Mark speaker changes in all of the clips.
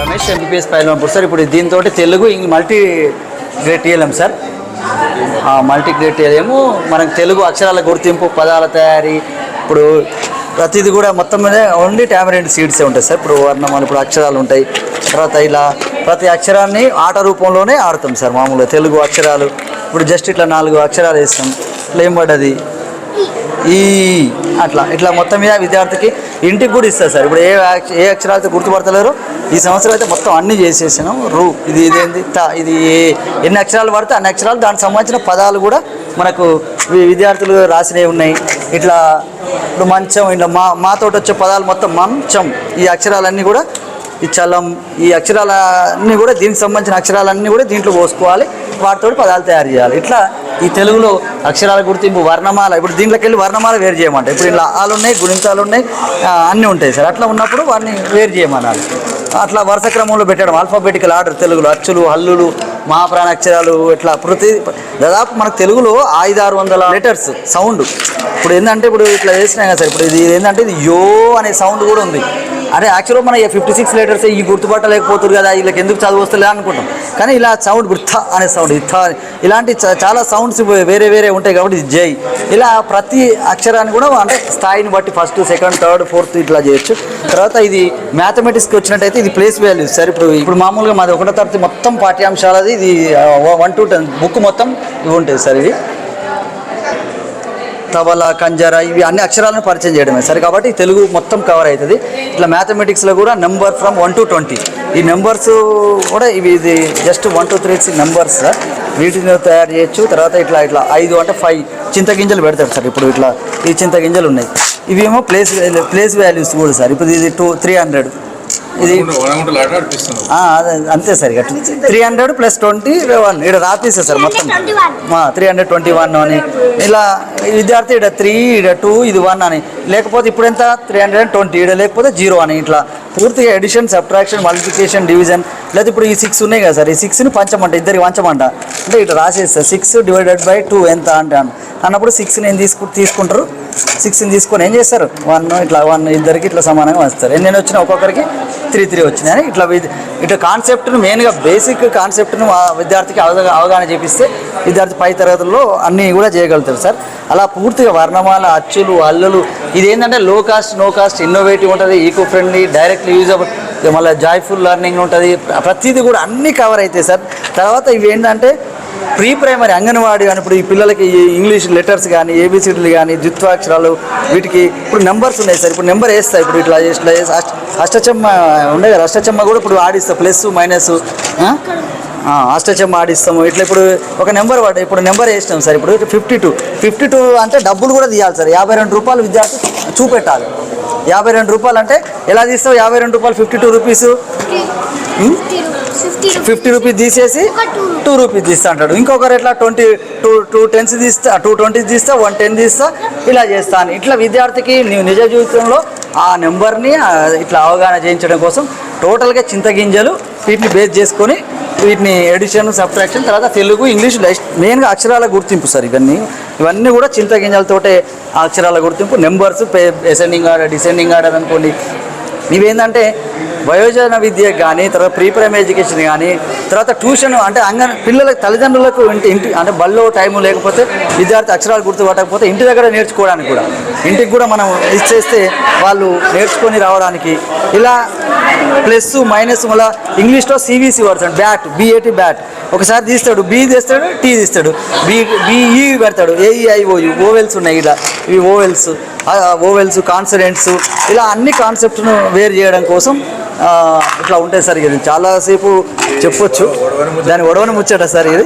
Speaker 1: Ramesh MBBS పైలంపూర్ sir ఇప్పుడు దీంతో తెలుగు ఇంగ్ multi grade TLM sir multi grade TLM మనకు తెలుగు అక్షరాల గుర్తింపు పదాల తయారీ. ఇప్పుడు ప్రతిది కూడా మొత్తం మీద ఓన్లీ టామరెంట్ సీడ్సే ఉంటాయి సార్ ఇప్పుడు వర్ణమాలు ఇప్పుడు అక్షరాలు ఉంటాయి. తర్వాత ఇలా ప్రతి అక్షరాన్ని ఆట రూపంలోనే ఆడతాం సార్ మామూలుగా తెలుగు అక్షరాలు. ఇప్పుడు జస్ట్ ఇట్లా నాలుగు అక్షరాలు వేస్తాం. ఇట్లా ఏం పడ్డది ఈ అట్లా ఇట్లా మొత్తం మీద విద్యార్థికి ఇంటికి కూడా ఇస్తారు సార్. ఇప్పుడు ఏ ఏ అక్షరాలతో గుర్తుపడతలేరు ఈ సంవత్సరం అయితే మొత్తం అన్నీ చేసేసాను. రూ ఇది ఇదేంది త ఇది ఎన్ని అక్షరాలు పడితే అన్ని అక్షరాలు దానికి సంబంధించిన పదాలు కూడా మనకు విద్యార్థులు రాసినవి ఉన్నాయి. ఇట్లా ఇప్పుడు మంచం ఇట్లా మా మాతోటి వచ్చే పదాలు మొత్తం మంచం. ఈ అక్షరాలన్నీ కూడా ఈ చలం ఈ అక్షరాలన్నీ కూడా దీనికి సంబంధించిన అక్షరాలన్నీ కూడా దీంట్లో పోసుకోవాలి. వాటితో పదాలు తయారు చేయాలి. ఇట్లా ఈ తెలుగులో అక్షరాల గుర్తింపు వర్ణమాల ఇప్పుడు దీంట్లోకి వెళ్ళి వర్ణమాల వేరు చేయమంట ఇప్పుడు ఇలా ఆలు ఉన్నాయి గుణింతాలు ఉన్నాయి అన్నీ ఉంటాయి సార్. అట్లా ఉన్నప్పుడు వాటిని వేరు చేయమన్నారు అట్లా వరుస క్రమంలో పెట్టడం ఆల్ఫాబెటికల్ ఆర్డర్ తెలుగులో అచ్చులు హల్లులు మహాప్రాణ అక్షరాలు ఇట్లా ప్రతి దాదాపు మనకు తెలుగులో ఐదు ఆరు వందల లెటర్స్ సౌండ్ ఇప్పుడు ఏంటంటే ఇప్పుడు ఇట్లా చేసినా కదా సార్ ఇప్పుడు ఇది ఏంటంటే ఇది యో అనే సౌండ్ కూడా ఉంది. అంటే యాక్చువల్గా మన ఫిఫ్టీ సిక్స్ లీటర్స్ ఈ గుర్తుపట్టలేకపోతురు కదా వీళ్ళకి ఎందుకు చదువు వస్తలే అనుకుంటాం. కానీ ఇలా సౌండ్ ఇప్పుడు అనే సౌండ్ ఇథ ఇలాంటి చ- చాలా సౌండ్స్ వేరే వేరే ఉంటాయి కాబట్టి ఇది జై. ఇలా ప్రతి అక్షరాన్ని కూడా అంటే స్థాయిని బట్టి ఫస్ట్ సెకండ్ థర్డ్ ఫోర్త్ ఇట్లా చేయొచ్చు. తర్వాత ఇది మ్యాథమెటిక్స్కి వచ్చినట్టయితే ఇది ప్లేస్ వాల్యూ సార్ ఇప్పుడు ఇప్పుడు మామూలుగా మాది ఒకటో తరగతి మొత్తం పాఠ్యాంశాలది ఇది వన్ టు టెన్ బుక్ మొత్తం ఇవి ఉంటుంది సార్ ఇవి. తబలా కంజర ఇవి అన్ని అక్షరాలను పరిచయం చేయడమే. సరే కాబట్టి తెలుగు మొత్తం కవర్ అవుతుంది. ఇట్లా మ్యాథమెటిక్స్లో కూడా number from one to twenty ఈ నెంబర్స్ కూడా ఇవి ఇది just one two three numbers వీటిని తయారు చేయొచ్చు. తర్వాత ఇట్లా ఇట్లా ఐదు అంటే ఫైవ్ చింతగింజలు పెడతారు సార్. ఇప్పుడు ఇట్లా ఈ చింతగింజలు ఉన్నాయి. ఇవేమో ప్లేస్ ప్లేస్ వాల్యూస్ కూడా సార్. ఇప్పుడు ఇది టూ త్రీ హండ్రెడ్ ఇది అదే అంతే సార్ ఇక. Three hundred plus twenty one ఇక్కడ రాపిస్తారు సార్ మొత్తం. త్రీ హండ్రెడ్ ట్వంటీ వన్ అని. ఇలా విద్యార్థి ఇక్కడ త్రీ ఇక్కడ టూ ఇది వన్ అని. లేకపోతే ఇప్పుడు ఎంత? త్రీ హండ్రెడ్ ట్వంటీ ఇక్కడ లేకపోతే జీరో అని. ఇట్లా పూర్తిగా ఎడిషన్ సబ్ట్రాక్షన్ మల్టిప్లికేషన్ డివిజన్ లేదా ఇప్పుడు ఈ సిక్స్ ఉన్నాయి కదా సార్. ఈ సిక్స్ని పంచమంట ఇద్దరికి పంచమంట. అంటే ఇటు రాసేస్తారు సిక్స్ డివైడెడ్ బై టూ ఎంత అంటే అన్న- అన్నప్పుడు సిక్స్ని ఏం తీసుకు తీసుకుంటారు? సిక్స్ని తీసుకొని ఏం చేస్తారు? వన్ ఇట్లా వన్ ఇద్దరికి ఇట్లా సమానంగా వస్తారు. ఎన్ని వచ్చినా ఒక్కొక్కరికి త్రీ త్రీ వచ్చినాయని అని ఇట్లా ఇట్లా కాన్సెప్ట్ను మెయిన్గా బేసిక్ కాన్సెప్ట్ను ఆ విద్యార్థికి అవగా అవగాహన చేపిస్తే విద్యార్థి పై తరగతుల్లో అన్నీ కూడా చేయగలుగుతారు సార్. అలా పూర్తిగా వర్ణమాల అచ్చులు అల్లులు ఇది ఏంటంటే low cost no cost innovative ఉంటుంది ఈకో ఫ్రెండ్లీ డైరెక్ట్లీ యూజబుల్ మళ్ళీ జాయ్ఫుల్ లెర్నింగ్ ఉంటుంది. ప్రతిదీ కూడా అన్నీ కవర్ అవుతాయి సార్. తర్వాత ఇవి ఏంటంటే ప్రీ ప్రైమరీ అంగన్వాడీ కానీ ఇప్పుడు ఈ పిల్లలకి ఇంగ్లీష్ లెటర్స్ కానీ ఏబిసిడీలు కానీ ద్విత్వాక్షరాలు వీటికి ఇప్పుడు నెంబర్స్ ఉన్నాయి సార్. ఇప్పుడు నెంబర్ వేస్తాయి ఇప్పుడు ఇట్లా ఇట్లా అష్ట- అష్టచమ్మ ఉండే కదా అష్టచమ్మ కూడా ఇప్పుడు ఆడిస్తా. ప్లస్ మైనస్ అష్టచమ్మ ఆడిస్తాము ఇట్లా ఇప్పుడు ఒక నెంబర్ పడ్డ ఇప్పుడు నెంబర్ వేసినాం సార్ ఇప్పుడు ఫిఫ్టీ టూ ఫిఫ్టీ టూ అంటే డబ్బులు కూడా తీయాలి సార్. యాభై రెండు రూపాయలు విద్యార్థి చూపెట్టాలి. యాభై రెండు రూపాయలు అంటే ఎలా తీస్తావు? యాభై రెండు రూపాయలు fifty two rupees fifty rupees తీసేసి టూ రూపీస్ తీస్తా అంటాడు. ఇంకొకరు ఎట్లా? ట్వంటీ టూ టూ టెన్స్ తీస్తా టూ ట్వంటీస్ తీస్తా వన్ టెన్ తీస్తా ఇలా చేస్తాను ఇట్లా విద్యార్థికి నీవు నిజ జీవితంలో ఆ నెంబర్ని ఇట్లా అవగాహన చేయించడం కోసం టోటల్గా చింతగింజలు వీటిని బేస్ చేసుకొని వీటిని ఎడిషన్ సబ్ట్రాక్షన్ తర్వాత తెలుగు ఇంగ్లీష్ మెయిన్గా అక్షరాల గుర్తింపు సార్ ఇవన్నీ. ఇవన్నీ కూడా చింతగింజలతోటే అక్షరాల గుర్తింపు. నెంబర్స్ పే అసెండింగ్ ఆర్డర్ డిసెండింగ్ ఆర్డర్ అనుకోండి. ఇవేంటంటే వయోజన విద్య కానీ తర్వాత ప్రీ ప్రైమరీ ఎడ్యుకేషన్ కానీ తర్వాత ట్యూషన్ అంటే అంగ పిల్లల తల్లిదండ్రులకు ఇంటి ఇంటి అంటే బల్లో టైం లేకపోతే విద్యార్థి అక్షరాలు గుర్తుపట్టకపోతే ఇంటి దగ్గర నేర్చుకోవడానికి కూడా ఇంటికి కూడా మనం ఇచ్చేస్తే వాళ్ళు నేర్చుకొని రావడానికి. ఇలా ప్లస్ మైనస్ మళ్ళీ ఇంగ్లీష్లో CVC words bat B A T bat. ఒకసారి తీస్తాడు బి తీస్తాడు టీ తీస్తాడు బి బిఈ పెడతాడు A E I O U vowels ఉన్నాయి ఇలా ఇవి ఓవెల్స్ ఓవెల్స్ కాన్సనెంట్స్ ఇలా అన్ని కాన్సెప్ట్ను వేరు చేయడం కోసం ఇట్లా ఉంటాయి సార్ ఇది చాలాసేపు చెప్పొచ్చు. దాని ఒడవని ముచ్చట సార్ ఇది.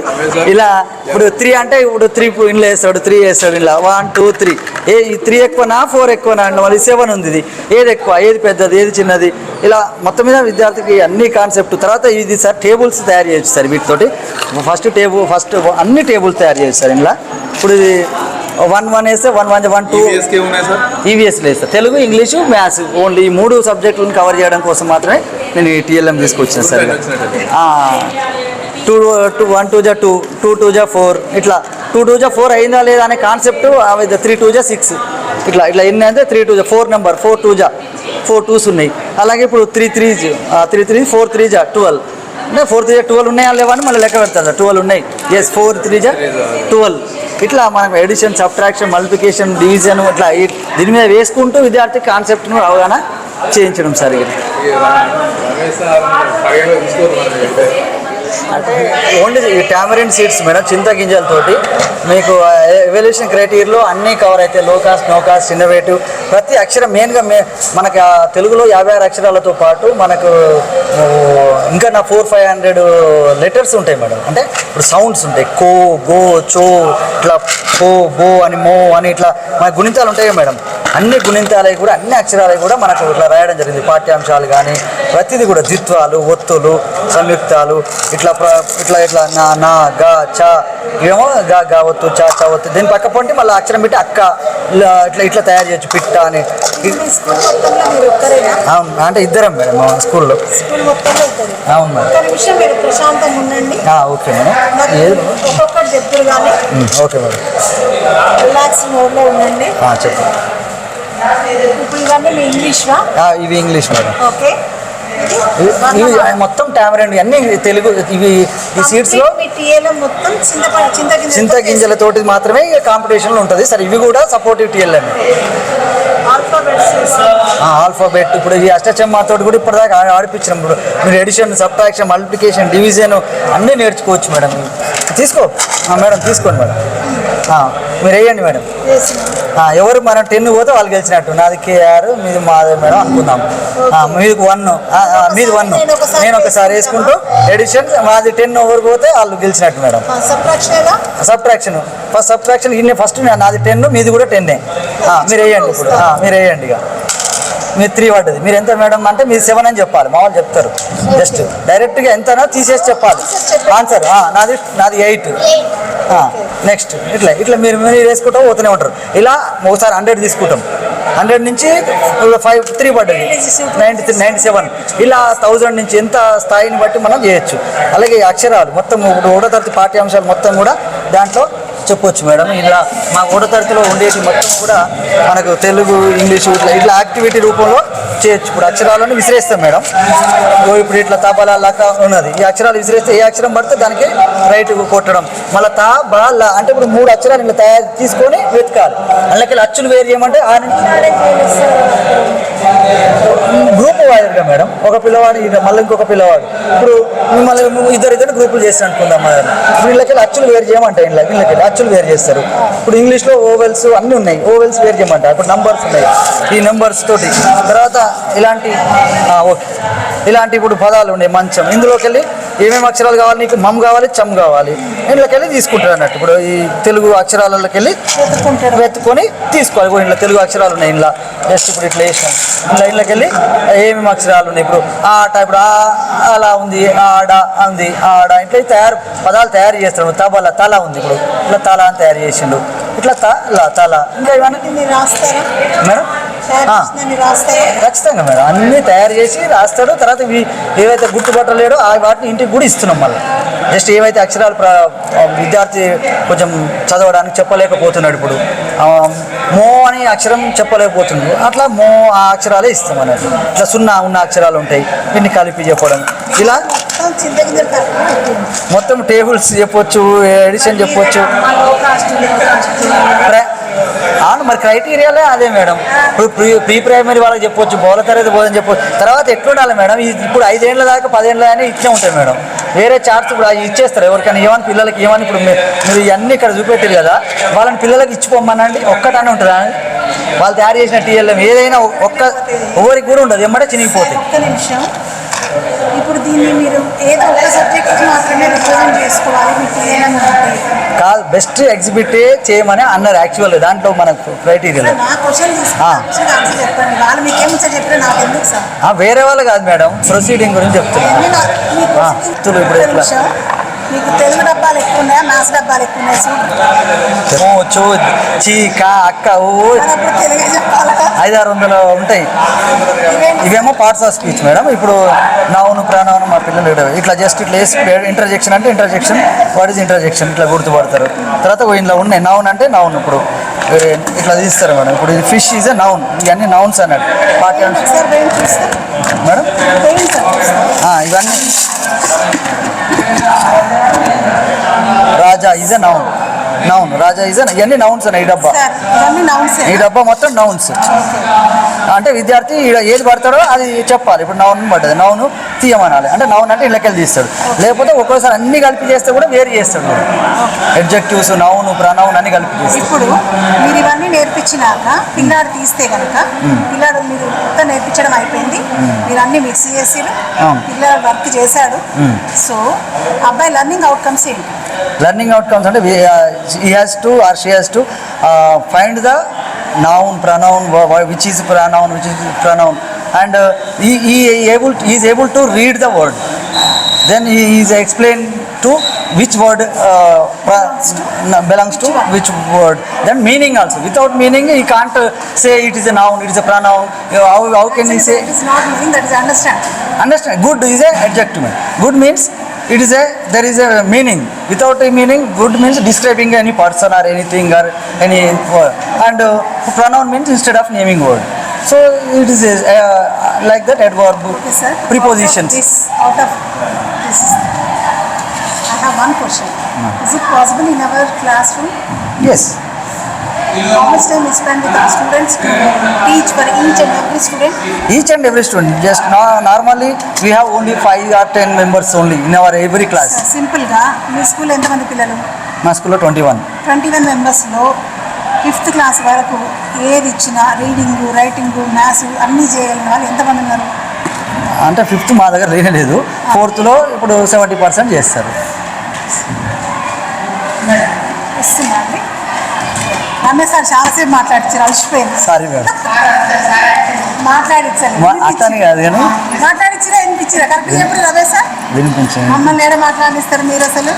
Speaker 1: ఇలా ఇప్పుడు త్రీ అంటే ఇప్పుడు త్రీ ఇంట్లో వేస్తాడు త్రీ వేస్తాడు ఇలా. వన్ టూ త్రీ ఏ ఈ త్రీ ఎక్కువనా ఫోర్ ఎక్కువనా అండి మళ్ళీ సెవెన్ ఉంది ఇది. ఏది ఎక్కువ? ఏది పెద్దది? ఏది చిన్నది? ఇలా మొత్తం మీద విద్యార్థికి అన్ని కాన్సెప్ట్ తర్వాత ఇది సార్ టేబుల్స్ తయారు చేయొచ్చు సార్ వీటితోటి. ఫస్ట్ టేబుల్ ఫస్ట్ అన్ని టేబుల్స్ తయారు చేయొచ్చు సార్ ఇలా ఇప్పుడు ఇది వన్ వన్ వేస్తే వన్ వన్ వన్ టూ.
Speaker 2: ఈవీఎస్కే ఉన్నాయి సార్?
Speaker 1: ఈవీఎస్ లేదు sir. Telugu English maths only ఈ మూడు సబ్జెక్టులను కవర్ చేయడం కోసం మాత్రమే నేను ఈ టీఎల్ఎం తీసుకొచ్చిన sir two two one two జా టూ టూ టూ జా ఫోర్ ఇట్లా టూ టూ జా ఫోర్ అయిందా లేదా అనే కాన్సెప్ట్ త్రీ టూ జా సిక్స్ ఇట్లా ఇట్లా ఎన్ని అంటే త్రీ టూ జా ఫోర్ నెంబర్ ఫోర్ టూ జా ఫోర్ టూస్ ఉన్నాయి. అలాగే ఇప్పుడు three three three three four three జా ట్వెల్వ్ అంటే ఫోర్ త్రీ ట్వెల్వ్ ఉన్నాయా లేవా అని మళ్ళీ లెక్క పెడతారు ట్వెల్వ్ ఉన్నాయి. ఎస్ ఫోర్ త్రీ జా ట్వెల్వ్ ఇట్లా మనం ఎడిషన్ సబ్ట్రాక్షన్ మల్టిప్లికేషన్ డివిజన్ ఇట్లా దీని మీద వేసుకుంటూ విద్యార్థి కాన్సెప్ట్ను అవగాహన చేయించడం
Speaker 2: సరిగ్గా
Speaker 1: అంటే ఓన్లీ ఈ టామరిన్ సీడ్స్ మేడం చింత గింజలతోటి మీకు ఎవల్యూషన్ క్రైటీరియాలో అన్నీ కవర్ అయితే లో కాస్ట్ నో కాస్ట్ ఇన్నోవేటివ్ ప్రతి అక్షరం మెయిన్గా మే మనకి ఆ తెలుగులో యాభై ఆరు అక్షరాలతో పాటు మనకు ఇంకా నా ఫోర్ ఫైవ్ హండ్రెడ్ లెటర్స్ ఉంటాయి మేడం. అంటే ఇప్పుడు సౌండ్స్ ఉంటాయి. కో గో చో ఇట్లా కో బో అని మో అని ఇట్లా మన గుణితాలు ఉంటాయి మేడం? అన్ని గుణింతాలవి కూడా అన్ని అక్షరాలవి కూడా మనకు ఇట్లా రాయడం జరిగింది. పాఠ్యాంశాలు కానీ ప్రతిదీ కూడా ద్విత్వాలు ఒత్తులు సంయుక్తాలు ఇట్లా ఇట్లా ఇట్లా నా నా గా చా ఇవేమో గా గా ఒత్తు చా చా ఒత్తు. దీని పక్క పొంటి మళ్ళీ అక్షరం పెట్టి అక్క ఇట్లా ఇట్లా తయారు చేయొచ్చు పిట్ట అని. అవును అంటే ఇద్దరం మేడం స్కూల్లో. అవును madam. Okay madam. Okay madam. చెప్పండి.
Speaker 3: ఇవన్నీ
Speaker 1: ఇవి ఇంగ్లీష్ మేడం.
Speaker 3: ఓకే.
Speaker 1: ఇవి మొత్తం టామరెండ్ అన్ని తెలుగు ఇవి ఈ
Speaker 3: మీ టీఏలో మొత్తం చింత గింజ
Speaker 1: చింత గింజలతోటి మాత్రమే కాంపిటీషన్లో ఉంటుంది. సరే ఇవి కూడా సపోర్టివ్ టీఎల్ అండి. ఆల్ఫాబెట్ ఇప్పుడు ఈ అష్టచమ్మ తోటి కూడా ఇప్పటిదాకా ఆడిపించినాం. ఇప్పుడు మీరు ఎడిషన్ సబ్ట్రాక్షన్ మల్టిప్లికేషన్ డివిజన్ అన్నీ నేర్చుకోవచ్చు మేడం. తీసుకో. మేడం తీసుకోండి మేడం. మీరు వేయండి మేడం. ఎవరు మనం టెన్ పోతే వాళ్ళు గెలిచినట్టు. నాది కేఆర్ మీది మాదే మేడం అనుకుందాం. మీది వన్ మీది వన్ నేను ఒకసారి వేసుకుంటూ ఎడిషన్ మాది టెన్ ఓవర్ పోతే వాళ్ళు గెలిచినట్టు మేడం.
Speaker 3: సబ్ట్రాక్షన్
Speaker 1: ఫస్ట్ సబ్ట్రాక్షన్ ఇన్ని ఫస్ట్ నాది టెన్ మీది కూడా టెన్నే మీరు వేయండి ఇప్పుడు. మీరు వేయండి ఇక. మీరు త్రీ పడ్డది. మీరు ఎంత మేడం అంటే మీరు సెవెన్ అని చెప్పాలి. మా వాళ్ళు చెప్తారు. జస్ట్ డైరెక్ట్గా ఎంతనో తీసేసి చెప్పాలి. ఆన్సర్ నాది నాది ఎయిట్ నెక్స్ట్ ఇట్లా ఇట్లా మీరు మీరు వేసుకుంటాం పోతూనే ఉంటారు. ఇలా ఒకసారి హండ్రెడ్ తీసుకుంటాం. హండ్రెడ్ నుంచి ఫైవ్ త్రీ పడ్డది. నైంటీ త్రీ నైంటీ సెవెన్ ఇలా థౌజండ్ నుంచి ఎంత స్థాయిని బట్టి మనం చేయొచ్చు. అలాగే ఈ అక్షరాలు మొత్తం ఇప్పుడు ఒకటో తరగతి పాఠ్యాంశాలు మొత్తం కూడా దాంట్లో చెప్పొచ్చు మేడం. ఇలా మా ఓడతరతిలో తరగతిలో ఉండేటి మొత్తం కూడా మనకు తెలుగు ఇంగ్లీషు ఇట్లా ఇట్లా యాక్టివిటీ రూపంలో చేయొచ్చు. ఇప్పుడు అక్షరాలను విసిరేస్తాం మేడం. ఓ ఇప్పుడు ఇట్లా తబలా లక ఉన్నది. ఈ అక్షరాలు విసిరేస్తే ఏ అక్షరం పడితే దానికి రైట్ కొట్టడం. మళ్ళీ తా బా లా అంటే ఇప్పుడు మూడు అక్షరాలు ఇట్లా తయారు తీసుకొని వెతకాలి. అందులోకి అచ్చులు వేరు చేయమంటే ఆ మేడం. ఒక పిల్లవాడు మళ్ళీ ఇంకొక పిల్లవాడు. ఇప్పుడు మిమ్మల్ని మేము ఇద్దరు ఇద్దరు గ్రూపులు చేసి అనుకుందాం మరి ఇప్పుడు వీళ్ళకి అచ్చులు వేరు చేయమంటాయి ఇలా వీళ్ళకి అచ్చులు వేరు చేస్తారు. ఇప్పుడు ఇంగ్లీష్లో ఓవెల్స్ అన్నీ ఉన్నాయి. ఓవెల్స్ వేరు చేయమంటారు. ఇప్పుడు నంబర్స్ ఉన్నాయి. ఈ నంబర్స్ తోటి. తర్వాత ఇలాంటి ఓకే. ఇలాంటి ఇప్పుడు పదాలు ఉన్నాయి మంచం. ఇందులోకి వెళ్ళి ఏమేమి అక్షరాలు కావాలి? నీకు మమ్ కావాలి చమ్ కావాలి. ఇంట్లోకి వెళ్ళి తీసుకుంటారు అన్నట్టు. ఇప్పుడు ఈ తెలుగు అక్షరాలలోకి వెళ్ళి. వెతుకొని తీసుకోవాలి. ఇప్పుడు ఇంట్లో తెలుగు అక్షరాలు ఉన్నాయి ఇంట్లో. జస్ట్ ఇప్పుడు ఇట్లా వేసాం ఇంట్లో ఇంట్లోకి వెళ్ళి ఏమేమి అక్షరాలు ఉన్నాయి? ఇప్పుడు ఆట ఇప్పుడు ఆ అలా ఉంది ఆడ ఉంది ఆడ ఇట్లా తయారు పదాలు తయారు చేస్తాడు తబల తల ఉంది ఇప్పుడు. ఇట్లా తల అని తయారు చేసిండు. ఇట్లా తల తల. ఇంకా ఇవన్నీ మేడం? ఖచ్చితంగా మేడం. అన్నీ తయారు చేసి రాస్తాడు. తర్వాత ఇవి ఏవైతే గుర్తుపట్టలేడో ఆ వాటిని ఇంటికి కూడా ఇస్తున్నాం మళ్ళీ. జస్ట్ ఏవైతే అక్షరాలు విద్యార్థి కొంచెం చదవడానికి చెప్పలేకపోతున్నాడు ఇప్పుడు. మో అనే అక్షరం చెప్పలేకపోతుంది అట్లా మో ఆ అక్షరాలే ఇస్తాం అన్నట్టు ఇట్లా సున్నా ఉన్న అక్షరాలు ఉంటాయి. వీటిని కలిపి చెప్పడం. ఇలా
Speaker 3: మొత్తం
Speaker 1: టేబుల్స్ చెప్పొచ్చు ఎడిషన్ చెప్పొచ్చు
Speaker 3: లో కాస్ట్లో కాస్ట్
Speaker 1: ప్ర- అవును మరి క్రైటీరియాలే అదే మేడం. ఇప్పుడు ప్రీ ప్రీ ప్రైమరీ వాళ్ళకి చెప్పొచ్చు బౌల తరగతి బోధన చెప్పొచ్చు. తర్వాత ఎట్లుండాలి మేడం? ఇది ఇప్పుడు ఐదేళ్ళ దాకా పదేళ్ళ దాకా ఇచ్చే ఉంటాయి మేడం. వేరే చార్ట్స్ ఇప్పుడు అవి ఇచ్చేస్తారు. ఎవరికైనా ఏమని పిల్లలకి ఏమని ఇప్పుడు మీరు ఇవన్నీ ఇక్కడ చూపెట్టారు కదా వాళ్ళని పిల్లలకి ఇచ్చిపోమనండి ఒక్కటనే ఉంటుందా? వాళ్ళు తయారు చేసిన టీఎల్ఎం ఏదైనా ఒక్క ఎవరికి కూడా ఉండదు. ఎమ్మటే చినిగిపోతాయి.
Speaker 3: ఒక్క నిమిషం. ఇప్పుడు దీన్ని మీరు ఏదో ఒక సబ్జెక్ట్ మాత్రమే రిప్రజెంట్ చేసుకోవాలి మీకు
Speaker 1: కాదు బెస్ట్ ఎగ్జిబిట్ చేయమని అన్నారు యాక్చువల్గా దాంట్లో మనకు క్రైటీరియాలో
Speaker 3: నా క్వశ్చన్ చెప్పండి. వాళ్ళు మీకు ఏమి చెప్పినా నాకు ఎందుకు సార్?
Speaker 1: వేరే వాళ్ళు కాదు మేడం ప్రొసీడింగ్ గురించి చెప్తున్నాను
Speaker 3: అన్ని నా- మీ
Speaker 1: ఆ,
Speaker 3: question
Speaker 1: చూడు ఇప్పుడు ఎట్లా.
Speaker 3: మీకు తెలుగు డబ్బాలు ఎక్కువ ఉన్నాయా మ్యాథ్స్ డబ్బాలు ఎక్కువ ఉన్నాయా చూడు.
Speaker 1: అక్క ఓ ఐదారు వందలు ఉంటాయి. ఇవేమో పార్ట్స్ ఆఫ్ స్పీచ్ మేడం ఇప్పుడు నౌను ప్రాణవను మా పిల్లలు ఇట్లా జస్ట్ ఇట్లా వేసి ఇంటర్జెక్షన్ అంటే ఇంటర్జెక్షన్ వాట్ ఈజ్ ఇంటర్జెక్షన్ ఇట్లా గుర్తుపడతారు. తర్వాత ఇంట్లో ఉన్నాయి. నౌన్ అంటే నౌన్ ఇప్పుడు. ఇట్లా తీస్తారు మేడం. ఇప్పుడు ఇది ఫిష్ ఈజ్ ఎ నౌన్ ఇవన్నీ నౌన్స్ అన్నట్టు. పాఠ్యాంశ
Speaker 3: చూస్తే
Speaker 1: మేడం? ఇవన్నీ Raja is a noun noun Raja is ఇవన్నీ నౌన్స్ అన్న ఈ డబ్బా. ఈ డబ్బా మొత్తం నౌన్స్ అంటే విద్యార్థి ఏది పడతాడో అది చెప్పాలి. ఇప్పుడు నౌన్ పడ్డది. నౌన్ తీయమనాలి. అంటే నౌన్ అంటే ఇళ్ళకెళ్ళి తీస్తాడు. లేకపోతే ఒక్కోసారి అన్ని కలిపి చేస్తే కూడా వేరు చేస్తాడు ఎడ్జెక్టివ్స్ నౌన్ ప్రనౌన్ అన్ని కలిపి చేస్తాడు.
Speaker 3: ఇప్పుడు మీరు ఇవన్నీ నేర్పించినాక పిల్లాడు తీస్తే కనుక పిల్లాడు మీరు మొత్తం నేర్పించడం అయిపోయింది. మీరు అన్ని మిక్స్
Speaker 1: అవును.
Speaker 3: పిల్లాడు వర్క్ చేశాడు. సో అబ్బాయి లర్నింగ్ అవుట్కమ్స్ ఏంటి?
Speaker 1: లర్నింగ్ అవుట్కమ్స్ అంటే he has to or she has to find the noun pronoun which is pronoun which is pronoun and ఈ able is able to read the word then is explain to which word belongs to which word then meaning also without meaning he can't uh, say it is a noun it is a pronoun how, how can he say
Speaker 3: it is not meaning that is understand
Speaker 1: understand good is a adjective good means it is a there is a meaning. Without a meaning good means describing any person or anything or any word. And uh, pronoun means instead of naming word. So it is uh, like that adverb
Speaker 3: yes, sir.
Speaker 1: prepositions
Speaker 3: out of, this, out of this i have one question. Hmm. Is it possible in
Speaker 1: our
Speaker 3: classroom? Yes. College time spend with our students to teach for each and every student
Speaker 1: each and every student just నా normally we have only five or ten members only in our every class
Speaker 3: సింపుల్గా మీ school ఎంతమంది పిల్లలు?
Speaker 1: మా స్కూల్లో twenty one
Speaker 3: twenty one మెంబర్స్లో fifth class వరకు ఏది ఇచ్చినా రీడింగ్ రైటింగ్ మ్యాథ్స్ అన్నీ చేయాలి వాళ్ళు ఎంతమంది ఉన్నారు?
Speaker 1: అంటే ఫిఫ్త్ మా దగ్గర లేనలేదు ఫోర్త్లో ఇప్పుడు సెవెంటీ పర్సెంట్ చేస్తారు.
Speaker 3: వస్తున్నా రమేష్ సార్ చాలాసేపు మాట్లాడించారు అలసిపోయింది
Speaker 1: సారీ మేడం
Speaker 3: మాట్లాడించాలి
Speaker 1: మా- అతని కాదు కానీ
Speaker 3: మాట్లాడించిరా వినిపించిరా కరెక్ట్ చెప్పండి రమేష్ సార్.
Speaker 1: వినిపించండి.
Speaker 3: మమ్మల్ని ఏడ మాట్లాడిస్తారు మీరు అసలు?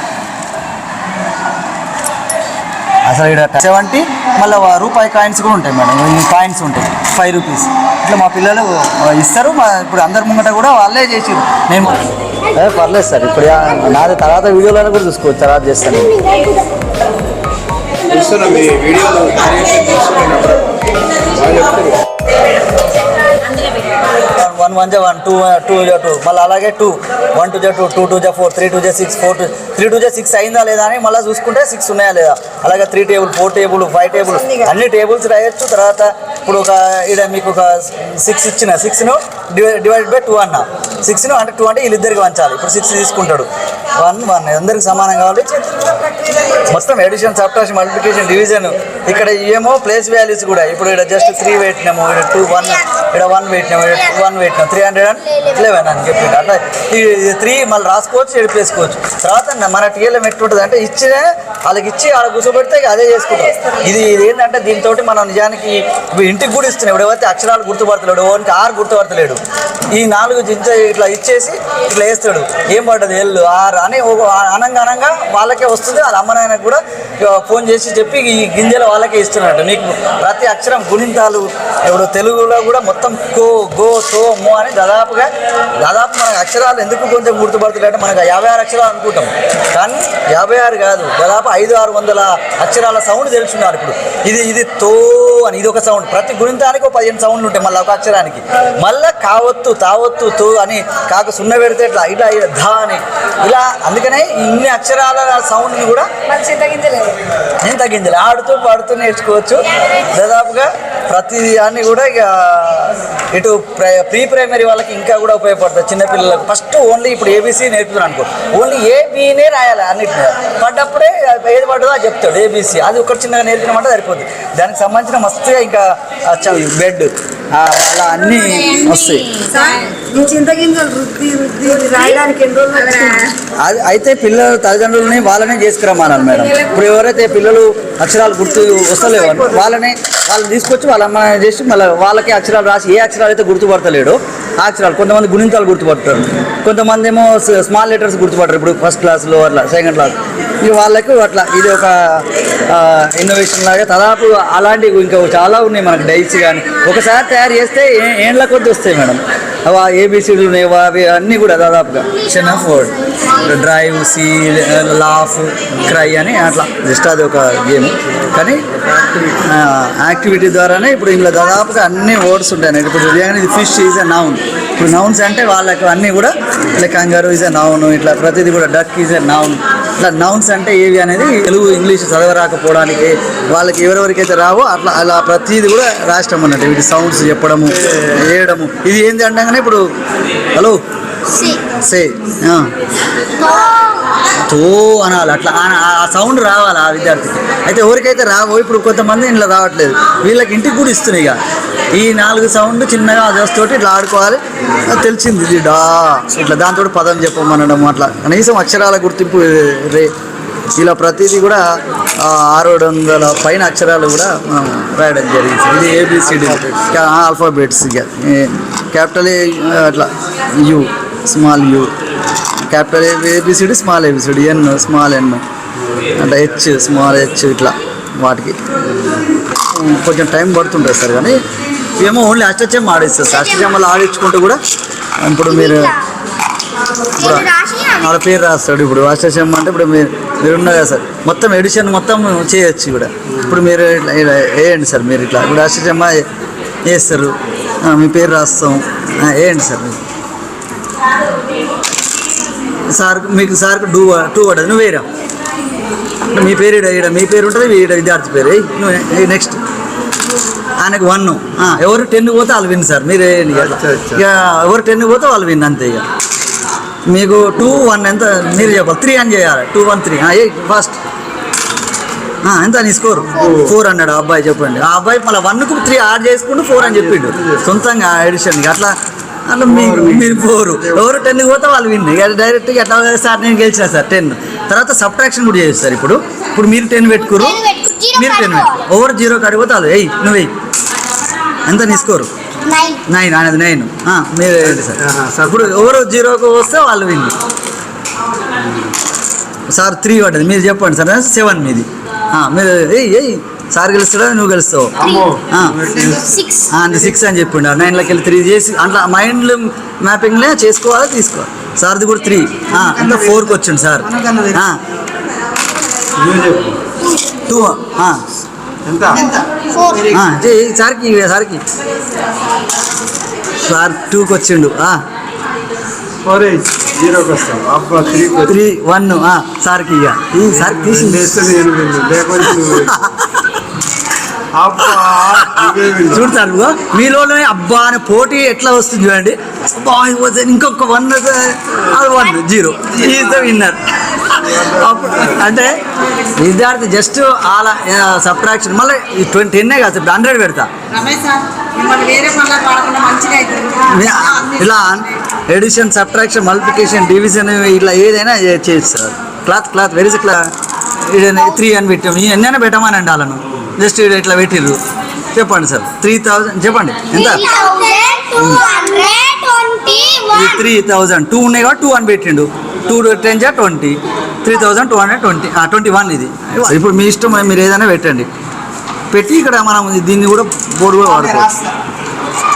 Speaker 1: అసలు ఇక్కడ సెవెంటీ మళ్ళీ రూపాయి కాయిన్స్ కూడా ఉంటాయి మేడం. ఈ కాయిన్స్ ఉంటాయి. ఫైవ్ రూపీస్ ఇట్లా మా పిల్లలు ఇస్తారు. మా ఇప్పుడు అందరి ముంగట కూడా వాళ్ళే చేసిరు నేను పర్లేదు సార్. ఇప్పుడు నాది తర్వాత వీడియోలో కూడా చూసుకోవచ్చు. తర్వాత చేస్తాను.
Speaker 2: చూస్తున్నాం మీ వీడియోలో
Speaker 1: వన్ వన్ జా వన్ టూ టూ జా టూ మళ్ళీ అలాగే టూ వన్ టూ జా టూ టూ టూ జా ఫోర్ త్రీ టూ జా six four two three two జా సిక్స్ అయిందా లేదా అని మళ్ళీ చూసుకుంటే సిక్స్ ఉన్నాయా లేదా? అలాగే three table four table five table అన్ని టేబుల్స్ రాయొచ్చు తర్వాత ఇప్పుడు ఒక ఇక్కడ మీకు ఒక సిక్స్ ఇచ్చిన సిక్స్ను డివైడెడ్ డివైడ్ బై టూ అన్న సిక్స్ను అంటే టూ అంటే వీళ్ళిద్దరికి వంచాలి. ఇప్పుడు సిక్స్ తీసుకుంటాడు. వన్ వన్ అందరికి సమానం కావాలి మొత్తం ఎడిషన్ సబ్ట్రాక్షన్ మల్టిప్లికేషన్ డివిజన్ ఇక్కడ ఏమో ప్లేస్ వాల్యూస్ కూడా. ఇప్పుడు ఇక్కడ జస్ట్ త్రీ పెట్టినాము. ఇక్కడ టూ వన్ ఇక్కడ వన్ పెట్టినాము. వన్ పెట్టినాము. త్రీ హండ్రెడ్ అండ్ లెవెన్ అని చెప్పి అట్లా ఈ త్రీ మళ్ళీ రాసుకోవచ్చు ఎడిపేసుకోవచ్చు తర్వాత మన టీఎల్ఎం ఎట్టుంటుంది అంటే ఇచ్చిన వాళ్ళకి ఇచ్చి వాళ్ళకి కూర్చోబెడితే అదే చేసుకుంటాం ఇది ఇది ఏంటంటే దీంతో మనం నిజానికి ఇంటికి కూడా ఇస్తున్నాయి. ఇప్పుడు అక్షరాలు గుర్తుపడతలేడు ఓనికి ఆరు గుర్తుపడతలేడు. ఈ నాలుగు జించ ఇట్లా ఇచ్చేసి ఇట్లా వేస్తాడు. ఏం పడ్డది? ఎల్లు. ఆరు అని ఒక అనంగా అనంగా వాళ్ళకే వస్తుంది. వాళ్ళ అమ్మ నాయనకు కూడా ఫోన్ చేసి చెప్పి ఈ గింజలు వాళ్ళకే ఇస్తున్నాడు. మీకు ప్రతి అక్షరం గుణింతాలు. ఇప్పుడు తెలుగులో కూడా మొత్తం కో గో తో మో అని దాదాపుగా దాదాపు మన అక్షరాలు ఎందుకు కొంచెం గుర్తుపడుతుందంటే మనకు యాభై ఆరు అక్షరాలు అనుకుంటాం. కానీ యాభై ఆరు కాదు. దాదాపు ఐదు ఆరు వందల అక్షరాల సౌండ్ తెలుసున్నారు ఇప్పుడు. ఇది ఇది తో అని ఇది ఒక సౌండ్ ప్రతి గుణింతానికి ఒక పదిహేను సౌండ్లు ఉంటాయి మళ్ళీ ఒక అక్షరానికి. మళ్ళీ కావత్తు తావత్తు తో అని కాక సున్న పెడితే ఇట్లా ఇలా ఇలా ధా అని. ఇలా అందుకనే ఇన్ని అక్షరాల సౌండ్ని కూడా నేను తగ్గించాలి ఆడుతూ పాడుతూ నేర్చుకోవచ్చు. దాదాపుగా ప్రతి దాన్ని కూడా ఇక ఇటు ప్ర- ప్రీ ప్రైమరీ వాళ్ళకి ఇంకా కూడా ఉపయోగపడుతుంది చిన్నపిల్లలకు ఫస్ట్ ఓన్లీ ఇప్పుడు ఏబీసీ నేర్పుతున్నాను అనుకో. ఓన్లీ ఏబీనే రాయాలి అన్నిటిని. పడ్డప్పుడే ఏది పడ్డదో చెప్తాడు ఏబీసీ అది ఒకటి చిన్నగా నేర్పినమంటే సరిపోతుంది దానికి సంబంధించిన మస్తుగా ఇంకా బెడ్ అలా అన్నీ వస్తాయి అది అయితే పిల్లల తల్లిదండ్రులని వాళ్ళనే చేసుకురమ్మన్నారు మేడం. ఇప్పుడు ఎవరైతే పిల్లలు అక్షరాలు గుర్తు వస్తలేవు వాళ్ళని వాళ్ళనే వాళ్ళు తీసుకొచ్చి వాళ్ళ అమ్మ చేసి మళ్ళీ వాళ్ళకి అక్షరాలు రాసి ఏ అక్షరాలు అయితే గుర్తుపడతలేడు ఆ అక్షరాలు కొంతమంది గుణింతాలు గుర్తుపడతారు. కొంతమంది ఏమో స్మాల్ లెటర్స్ గుర్తుపడతారు. ఇప్పుడు ఫస్ట్ క్లాస్లో అట్లా సెకండ్ క్లాస్. ఇక వాళ్ళకు అట్లా ఇది ఒక ఇన్నోవేషన్ లాగా దాదాపు అలాంటివి ఇంకా చాలా ఉన్నాయి మనకు డైట్స్ కానీ ఒకసారి తయారు చేస్తే ఏ- ఏండ్ల కొద్ది వస్తాయి మేడం. అవి ఏబిసిడీలు ఉన్నాయి. అవి అన్నీ కూడా దాదాపుగా చిన్న ford drive see laugh cry అని అట్లా. జస్ట్ అది ఒక గేమ్. కానీ యాక్టివిటీ ద్వారానే ఇప్పుడు ఇందులో దాదాపుగా అన్ని వర్డ్స్ ఉంటాయి ఇప్పుడు ఉదయాన్నే ఇది ఫిష్ ఈజ్ అ నౌన్. ఇప్పుడు నౌన్స్ అంటే వాళ్ళకి అన్నీ కూడా ఇట్లా కంగారు ఈజ్ అ నౌన్. ఇట్లా ప్రతిదీ కూడా డక్ ఈజ్ అ నౌన్. ఇట్లా నౌన్స్ అంటే ఏవి అనేది తెలుగు ఇంగ్లీష్ చదవరాకపోవడానికి వాళ్ళకి ఎవరెవరికైతే రావో అట్లా అలా ప్రతిదీ కూడా రాష్ట్రం అన్నట్టు. వీటి సౌండ్స్ చెప్పడము వేయడము. ఇది ఏంది అంటగానే ఇప్పుడు హలో? సే. తో. అనాలి. అట్లా ఆ సౌండ్ రావాలి ఆ విద్యార్థికి? అయితే ఎవరికైతే రావో ఇప్పుడు కొంతమంది ఇంట్లో రావట్లేదు. వీళ్ళకి ఇంటికి కూడా ఇస్తున్నాయి ఇక ఈ నాలుగు సౌండ్ చిన్నగా తోటి ఇట్లా ఆడుకోవాలి. తెలిసింది ఇది డా ఇట్లా దాంతో పదం చెప్పమనడం అట్లా. కనీసం అక్షరాల గుర్తింపు రే ఇలా ప్రతిదీ కూడా ఆరు వందల పైన అక్షరాలు కూడా మనం రాయడం జరిగింది. ఇది A B C D alphabets ఇక. క్యాపిటల్ ఏ అట్లా U small U. Capital A B C D small A B C D N small N అంటే హెచ్ స్మాల్ హెచ్ ఇట్లా వాటికి. కొంచెం టైం పడుతుంటుంది సార్ కానీ ఏమో ఓన్లీ అష్టచమ్మ ఆడిస్తారు అష్టచమ్మలు ఆడించుకుంటూ కూడా ఇప్పుడు మీరు ఇప్పుడు వాళ్ళ పేరు రాస్తాడు ఇప్పుడు. అష్టచమ్మ అంటే ఇప్పుడు మీరు మీరు ఉన్నారు కదా సార్. మొత్తం ఎడిషన్ మొత్తం చేయొచ్చు కూడా. ఇప్పుడు మీరు ఇట్లా వేయండి సార్ మీరు ఇట్లా. ఇప్పుడు అష్టచమ్మ వేస్తారు మీ పేరు రాస్తాం. వేయండి సార్ మీరు. సార్ మీకు సార్కు డూ టూ పడదు. నువ్వు ఇప్పుడు మీ పేరు ఈడ మీ పేరు ఉంటుంది విద్యార్థి పేరు. నువ్వు నెక్స్ట్. ఆయనకు వన్ ఎవరు టెన్ పోతే వాళ్ళు విన్ సార్ మీరు ఇక. ఎవరు టెన్ పోతే వాళ్ళు విన్ అంతే ఇక. మీకు టూ వన్ ఎంత? మీరు చెప్పాలి. త్రీ అని చేయాలి. టూ వన్ త్రీ ఏ ఫస్ట్ ఎంత నీ స్కోర్ ఫోర్ అన్నాడు ఆ అబ్బాయి చెప్పండి. ఆ అబ్బాయి మళ్ళీ వన్కు త్రీ యాడ్ చేసుకుంటూ ఫోర్ అని చెప్పిండు. సొంతంగా ఎడిషన్ అట్లా అట్లా మీరు మీరు ఫోర్ ఎవరు టెన్ పోతే వాళ్ళు విన్ ఇక డైరెక్ట్గా ఎట్లా సార్ నేను గెలిచిన సార్ టెన్ తర్వాత సబ్ట్రాక్షన్ కూడా చేస్తారు ఇప్పుడు. ఇప్పుడు మీరు టెన్ పెట్టుకురు మీరు టెన్. ఓవర్ జీరో కడిగిపోతే వాళ్ళు వెయ్యి నువ్వు వెయ్యి ఎంత నీ స్కోరు
Speaker 4: నైన్
Speaker 1: అనేది నైన్. మీరు సార్. ఇప్పుడు ఎవరు జీరోకి వస్తే వాళ్ళు విన్. సార్ త్రీ పడ్డది. మీరు చెప్పండి సార్ సెవెన్ మీది. ఆ, మీరు ఏయ్ ఏయ్ సార్ గెలుస్తాడా నువ్వు గెలుస్తావు.
Speaker 4: సిక్స్.
Speaker 1: ఆ, అంటే సిక్స్ అని చెప్పిండు. నైన్లోకి వెళ్ళి త్రీ చేసి అట్లా మైండ్ మ్యాపింగ్లే చేసుకోవాలి తీసుకోవాలి. సార్ది కూడా త్రీ. అంతా ఫోర్కి వచ్చిండు సార్. టూ.
Speaker 2: ఎంత?
Speaker 1: సార్కి సార్కి. సార్ టూకి వచ్చిండు ఆ.
Speaker 2: ఫోర్ ఎయిట్ జీరోకి వస్తాం. అబ్బా త్రీకి
Speaker 1: త్రీ వన్ సార్కి ఇక. ఈ సార్ తీసింది. చూడు సార్ మీలోనే అబ్బా అనే పోటీ ఎట్లా వస్తుంది చూడండి. అబ్బా ఇంకొక వన్ అది వన్ జీరో. Is winner. అంటే విద్యార్థి జస్ట్ అలా సబ్ట్రాక్షన్ మళ్ళీ ట్వంటీ టెన్నే కాదు సార్ హండ్రెడ్ పెడతా ఇలా ఎడిషన్ సబ్ట్రాక్షన్ మల్టిప్లికేషన్ డివిజన్ ఇట్లా ఏదైనా చేయొచ్చు sir. Cloth cloth very cloth three అని పెట్టాము ఎన్నైనా పెట్టమని అండి వాళ్ళను జస్ట్ ఇట్లా పెట్టిర్రు. చెప్పండి సార్. త్రీ థౌజండ్ చెప్పండి. ఎంత?
Speaker 4: త్రీ
Speaker 1: థౌజండ్ టూ ఉన్నాయి కాబట్టి టూ అని పెట్టిండు. టూ టెన్ జా twenty three thousand two hundred twenty twenty one ఇది. ఇప్పుడు మీ ఇష్టం మీరు ఏదైనా పెట్టండి. పెట్టి ఇక్కడ మనం దీన్ని కూడా బోర్డు కూడా వాడుకోవచ్చు.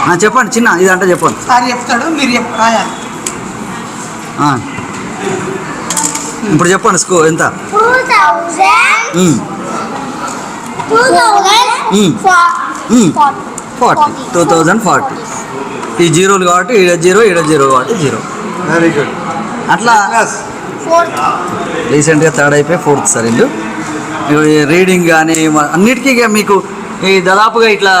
Speaker 1: ఆ, చెప్పండి చిన్న ఇదంటే చెప్పండి.
Speaker 3: సార్ చెప్తాడు మీరు.
Speaker 1: ఇప్పుడు చెప్పండి స్కో ఎంత. ఫార్టీ. Two thousand forty. ఈ జీరోలు కాబట్టి ఈడ జీరో ఈడ జీరో కాబట్టి జీరో.
Speaker 2: వెరీ గుడ్
Speaker 1: అట్లా రీసెంట్గా థర్డ్ అయిపోయి ఫోర్త్ సార్ ఇల్లు. రీడింగ్ కానీ అన్నిటికీ ఇక మీకు ఈ దాదాపుగా ఇట్లా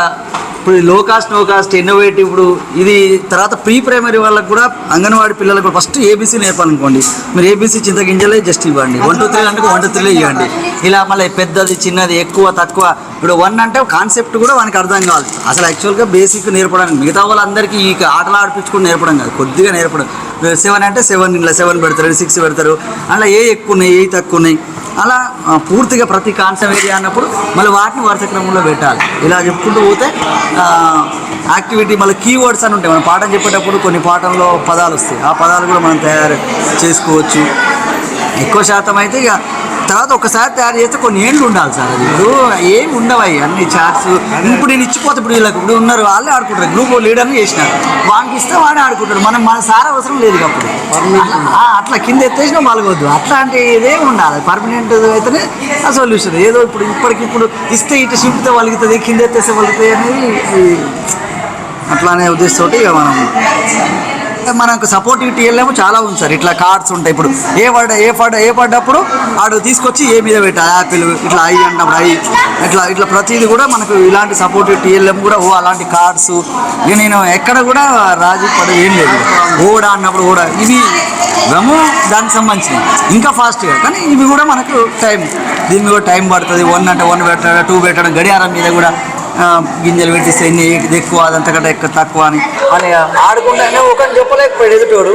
Speaker 1: ఇప్పుడు లో కాస్ట్ నో కాస్ట్ ఇన్నోవేటివ్ ఇప్పుడు ఇది తర్వాత ప్రీ ప్రైమరీ వాళ్ళకి కూడా అంగన్వాడీ పిల్లలకు కూడా ఫస్ట్ ఏబీసీ నేర్పాలనుకోండి. మీరు ఏబీసీ చింతగింజలే జస్ట్ ఇవ్వండి. వన్ టూ త్రీ అంటే వన్ టూ త్రీలే ఇవ్వండి. ఇలా మళ్ళీ పెద్దది చిన్నది ఎక్కువ తక్కువ ఇప్పుడు వన్ అంటే కాన్సెప్ట్ కూడా వానికి అర్థం కావాలి. అసలు యాక్చువల్గా బేసిక్ నేర్పడానికి మిగతా వాళ్ళందరికీ ఈ ఆటలు ఆడిపించుకుని నేర్పడం కాదు. కొద్దిగా నేర్పడం. సెవెన్ అంటే సెవెన్ ఇలా సెవెన్ పెడతారు సిక్స్ పెడతారు. అలా ఏ ఎక్కువ ఉన్నాయి ఏ తక్కువ ఉన్నాయి? అలా పూర్తిగా ప్రతి కాన్సెప్ట్ ఏరియా అన్నప్పుడు మళ్ళీ వాటిని వరుస క్రమంలో పెట్టాలి. ఇలా చెప్పుకుంటూ పోతే యాక్టివిటీ మళ్ళీ కీవర్డ్స్ అని ఉంటాయి. మనం పాఠం చెప్పేటప్పుడు కొన్ని పాఠంలో పదాలు వస్తాయి. ఆ పదాలు కూడా మనం తయారు చేసుకోవచ్చు. ఎక్కువ శాతం అయితే ఇక తర్వాత ఒకసారి తయారు చేస్తే కొన్ని ఏళ్ళు ఉండాలి సార్. అది ఇప్పుడు ఏం ఉండవు అవి అన్ని చార్ట్స్ ఇప్పుడు నేను ఇచ్చిపోతే ఇప్పుడు వీళ్ళకి ఇప్పుడు ఉన్నారు వాళ్ళే ఆడుకుంటారు. గ్రూప్ లీడర్ని చేసినారు. వానికి ఇస్తే వాడే ఆడుకుంటారు మనం మన సార్ అవసరం లేదు అప్పుడు ఆ, అట్లా కింద ఎత్తేసినా వాళ్ళకొద్దు అట్లాంటి ఇదే ఉండాలి. పర్మనెంట్ అయితేనే ఆ సొల్యూషన్ ఏదో ఇప్పుడు ఇప్పటికిప్పుడు ఇస్తే ఇటు చింపితే వలుగుతుంది కింద ఎత్తేస్తే వలుగుతాయి అనేది అట్లానే ఉద్దేశంతో ఇక మనం మనకు సపోర్టివ్ టీఎల్ఏమో చాలా ఉంది సార్. ఇట్లా కార్డ్స్ ఉంటాయి. ఇప్పుడు ఏ పడ్డ ఏ పడ్డ ఏ పడ్డప్పుడు ఆడు తీసుకొచ్చి ఏ మీద పెట్టాలి యాపిల్ ఇట్లా ఐ అంటాం ఐ ఇట్లా ఇట్లా ప్రతిదీ కూడా మనకు ఇలాంటి సపోర్టివ్ టీఎల్ఎం కూడా ఓ అలాంటి కార్డ్స్. ఇక నేను ఎక్కడ కూడా రాజీ పడేది ఏం లేదు. ఓడా అన్నప్పుడు కూడా ఇవి రము దానికి సంబంధించిన ఇంకా ఫాస్ట్గా కానీ ఇవి కూడా మనకు టైం. దీని కూడా టైం పడుతుంది. వన్ అంటే వన్ పెట్టడం టూ పెట్టడం గడియారం మీద కూడా గింజలు పెట్టిస్తే ఎన్ని ఎక్కువ అదంతకంటే ఎక్కువ తక్కువ అని. అని ఆడుకుంటానే ఒకరిని చెప్పలేకపోయాడు ఎదుటోడు.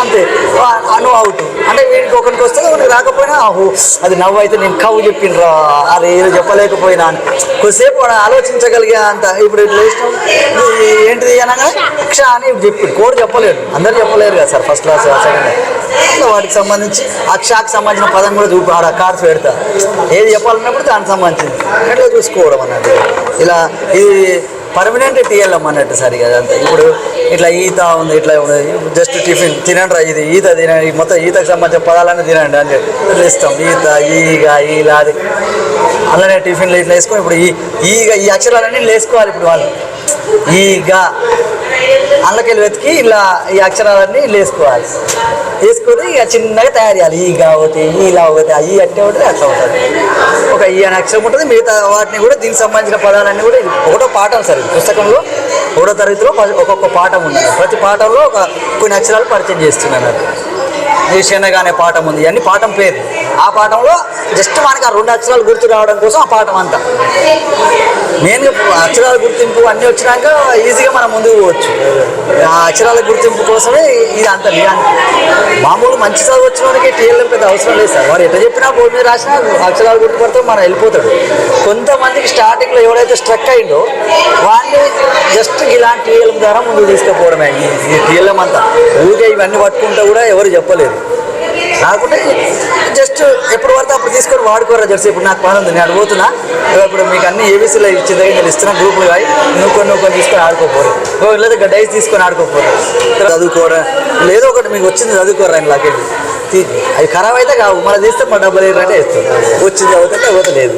Speaker 1: అంతే. ఆ- అను అవుట్. అంటే వీడికి ఒకరికి వస్తే ఒకరికి రాకపోయినా ఆహో అది నవ్వు అయితే నేను కవ్వు చెప్పిండ్రా అది ఏదో చెప్పలేకపోయినా అని. కొద్దిసేపు వాడు ఆలోచించగలిగే అంత. ఇప్పుడు ఇట్లా ఇష్టం ఏంటిది అనగా అక్ష అని చెప్పి కోడ్ చెప్పలేడు. అందరు చెప్పలేరు కదా సార్ ఫస్ట్ క్లాస్ సెకండ్ వాటికి సంబంధించి అక్షాకి సంబంధించిన పదం కూడా చూపి ఆడ కార్స్ పెడతా. ఏది చెప్పాలన్నప్పుడు దానికి సంబంధించింది. ఎట్లా చూసుకోవడం అన్నది? ఇలా ఇది పర్మనెంట్ టీఎల్ఎం అన్నట్టు సరి అదంతా. ఇప్పుడు ఇట్లా ఈత ఉంది ఇట్లా జస్ట్ టిఫిన్ తినండి రా ఇది. ఈత తినండి మొత్తం ఈతకు సంబంధించిన పదాలన్నీ తినండి అని చెప్పి. ఇస్తాం. ఈత ఈగ ఈలా అది. అలానే టిఫిన్లు ఇట్లా వేసుకొని ఇప్పుడు ఈ ఈగ ఈ అక్షరాలన్నీ వేసుకోవాలి ఇప్పుడు వాళ్ళు. ఈగ. అందులోకెళ్ళి వెతికి ఇలా ఈ అక్షరాలన్నీ వేసుకోవాలి. వేసుకొని ఇక చిన్నగా తయారు చేయాలి. ఈ కావతే ఈ లావతే ఈ అట్టే ఉంటుంది అట్లా ఉంటుంది. ఒక ఈ అనే అక్షరం ఉంటుంది మిగతా వాటిని కూడా దీనికి సంబంధించిన పదాలన్నీ కూడా ఒకటో పాఠం సార్ పుస్తకంలో ఒకటో తరగతిలో ఒక్కొక్క పాఠం ఉంది. ప్రతి పాఠంలో ఒక కొన్ని అక్షరాలు పరిచయం చేస్తున్నాను ఈ శనగ అనే పాఠం ఉంది. ఇవన్నీ పాఠం పేరు ఆ పాఠంలో జస్ట్ మనకి ఆ రెండు అక్షరాలు గుర్తు రావడం కోసం ఆ పాఠం అంతా. మెయిన్గా అక్షరాల గుర్తింపు అన్నీ వచ్చినాక ఈజీగా మనం ముందుకు పోవచ్చు. ఆ అక్షరాల గుర్తింపు కోసమే ఇది అంత నిజానికి మామూలు మంచి చదువు వచ్చిన వాడికి టీఎల్ఎం పెద్ద అవసరం లేదు సార్. వారు ఎట్లా చెప్పినా బోర్డు మీద రాసినా అక్షరాలు గుర్తుపడితే మనం వెళ్ళిపోతాడు. కొంతమందికి స్టార్టింగ్లో ఎవరైతే స్ట్రక్ అయిందో వాళ్ళు జస్ట్ ఇలాంటి టీఎల్ఎం ద్వారా ముందుకు తీసుకుపోవడమే. ఈ టీఎల్ఎం అంతా. ఊరికే ఇవన్నీ పట్టుకుంటే కూడా ఎవరు చెప్పలేదు నాకుంటే జస్ట్ ఎప్పుడు పడితే అప్పుడు తీసుకొని వాడుకోరా జెర్సీ. ఇప్పుడు నాకు పని ఉంది నేను అడుగుతున్నా ఇప్పుడు మీకు అన్ని ఏబీసీలో ఇచ్చిన దగ్గర నేను ఇస్తున్నా గ్రూపులు కాయి నువ్వు కొన్ని నువ్వు కొన్ని తీసుకొని ఆడుకోపోరు లేదా డైస్ తీసుకొని ఆడుకోపోరు చదువుకోరా. లేదో ఒకటి మీకు వచ్చింది చదువుకోరా అని లాకెళ్ళి తీ- అవి ఖరాబ్ అయితే కావు. మళ్ళీ తీస్తే మా డబ్బులు ఏంటంటే ఇస్తాం. వచ్చింది చదువుతుంటే చదువుతలేదు